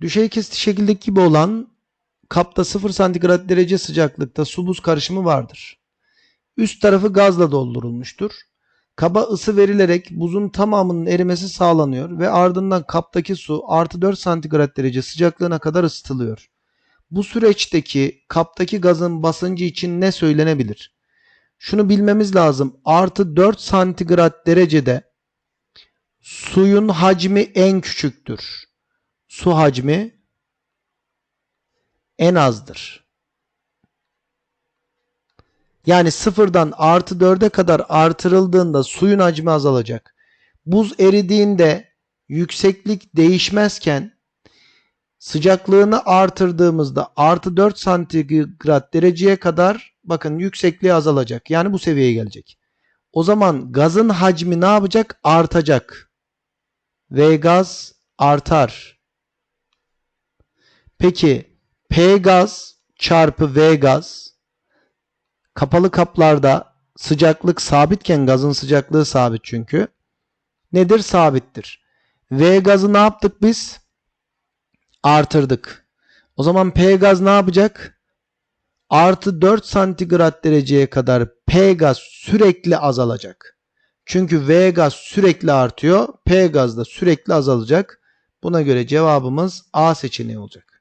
Düşey kesiti şekildeki gibi olan kapta 0 santigrat derece sıcaklıkta su buz karışımı vardır. Üst tarafı gazla doldurulmuştur. Kaba ısı verilerek buzun tamamının erimesi sağlanıyor ve ardından kaptaki su artı 4 santigrat derece sıcaklığına kadar ısıtılıyor. Bu süreçteki kaptaki gazın basıncı için ne söylenebilir? Şunu bilmemiz lazım. Artı 4 santigrat derecede suyun hacmi en küçüktür. Su hacmi en azdır. Yani sıfırdan artı 4'e kadar artırıldığında suyun hacmi azalacak. Buz eridiğinde yükseklik değişmezken sıcaklığını artırdığımızda artı 4 santigrat dereceye kadar bakın yüksekliği azalacak. Yani bu seviyeye gelecek. O zaman gazın hacmi ne yapacak? Artacak. V gaz artar. Peki P gaz çarpı V gaz kapalı kaplarda sıcaklık sabitken gazın sıcaklığı sabit çünkü. Nedir? Sabittir. V gazı ne yaptık biz? Artırdık. O zaman P gaz ne yapacak? Artı 4 santigrat dereceye kadar P gaz sürekli azalacak. Çünkü V gaz sürekli artıyor. P gaz da sürekli azalacak. Buna göre cevabımız A seçeneği olacak.